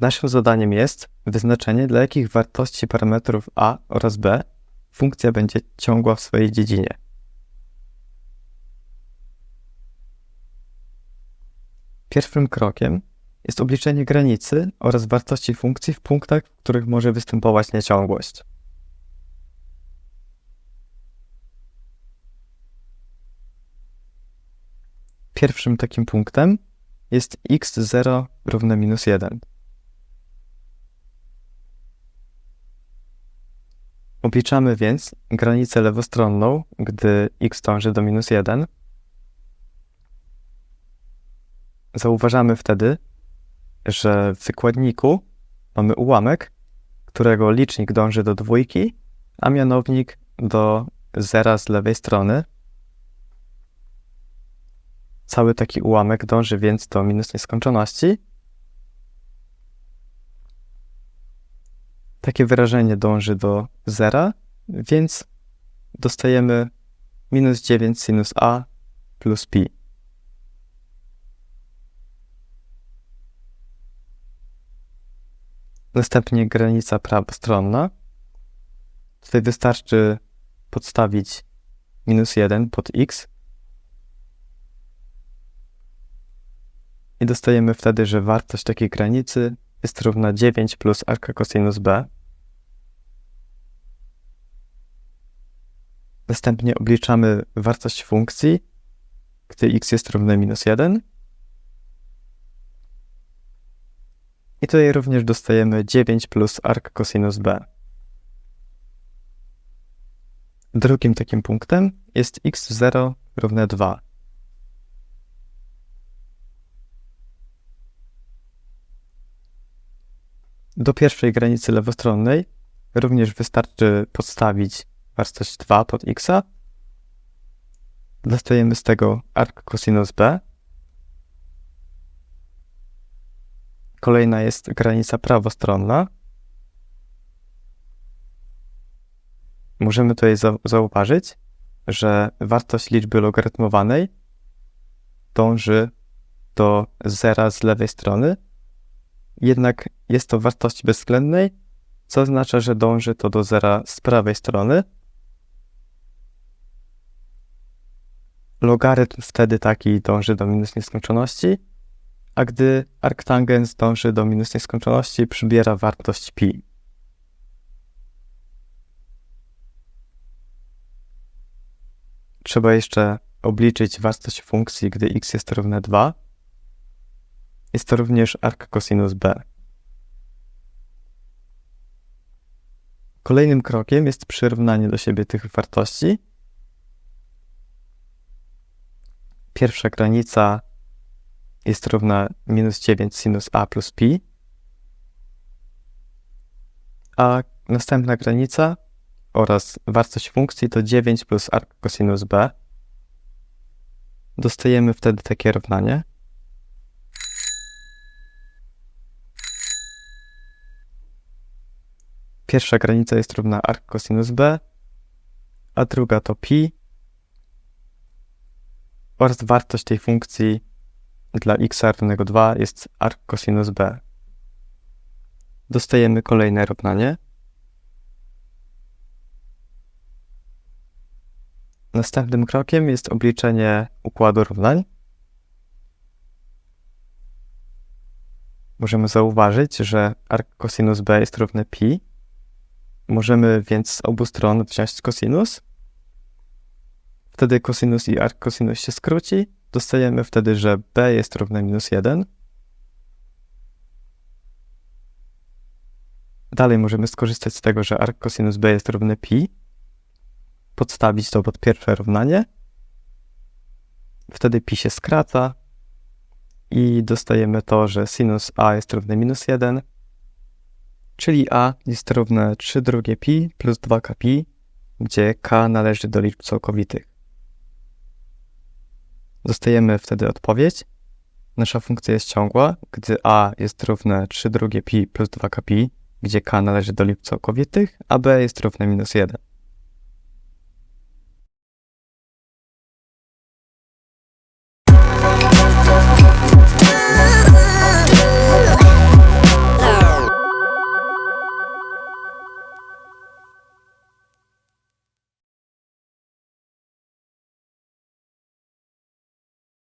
Naszym zadaniem jest wyznaczenie, dla jakich wartości parametrów a oraz b funkcja będzie ciągła w swojej dziedzinie. Pierwszym krokiem jest obliczenie granicy oraz wartości funkcji w punktach, w których może występować nieciągłość. Pierwszym takim punktem jest x0 równe minus 1. Obliczamy więc granicę lewostronną, gdy x dąży do minus 1. Zauważamy wtedy, że w wykładniku mamy ułamek, którego licznik dąży do dwójki, a mianownik do zera z lewej strony. Cały taki ułamek dąży więc do minus nieskończoności. Takie wyrażenie dąży do zera, więc dostajemy minus 9 sinus a plus pi. Następnie granica prawostronna. Tutaj wystarczy podstawić minus 1 pod x. I dostajemy wtedy, że wartość takiej granicy jest równa 9 plus arka cosinus b. Następnie obliczamy wartość funkcji, gdy x jest równe minus 1. I tutaj również dostajemy 9 plus arc cosinus b. Drugim takim punktem jest x0 równe 2. Do pierwszej granicy lewostronnej również wystarczy podstawić wartość 2 pod x. Dostajemy z tego arc cosinus b. Kolejna jest granica prawostronna. Możemy tutaj zauważyć, że wartość liczby logarytmowanej dąży do zera z lewej strony, jednak jest to wartość bezwzględnej, co oznacza, że dąży to do zera z prawej strony. Logarytm wtedy taki dąży do minus nieskończoności, a gdy arktangens dąży do minus nieskończoności, przybiera wartość pi. Trzeba jeszcze obliczyć wartość funkcji, gdy x jest równe 2. Jest to również arc cosinus b. Kolejnym krokiem jest przyrównanie do siebie tych wartości. Pierwsza granica jest równa minus 9 sinus a plus pi, a następna granica oraz wartość funkcji to 9 plus arc cosinus b. Dostajemy wtedy takie równanie. Pierwsza granica jest równa arc cosinus b, a druga to pi oraz wartość tej funkcji dla x równego 2 jest arc cosinus b. Dostajemy kolejne równanie. Następnym krokiem jest obliczenie układu równań. Możemy zauważyć, że arc cosinus b jest równy pi. Możemy więc z obu stron wziąć cosinus. Wtedy cosinus i arc cosinus się skróci dostajemy wtedy, że b jest równe minus 1. Dalej możemy skorzystać z tego, że arc cosinus b jest równy pi, podstawić to pod pierwsze równanie. Wtedy pi się skraca i dostajemy to, że sinus a jest równy minus 1, czyli a jest równe 3 drugie pi plus 2k pi, gdzie k należy do liczb całkowitych. Dostajemy wtedy odpowiedź. Nasza funkcja jest ciągła, gdy a jest równe 3 drugie pi plus 2k pi, gdzie k należy do liczb całkowitych, a b jest równe minus 1.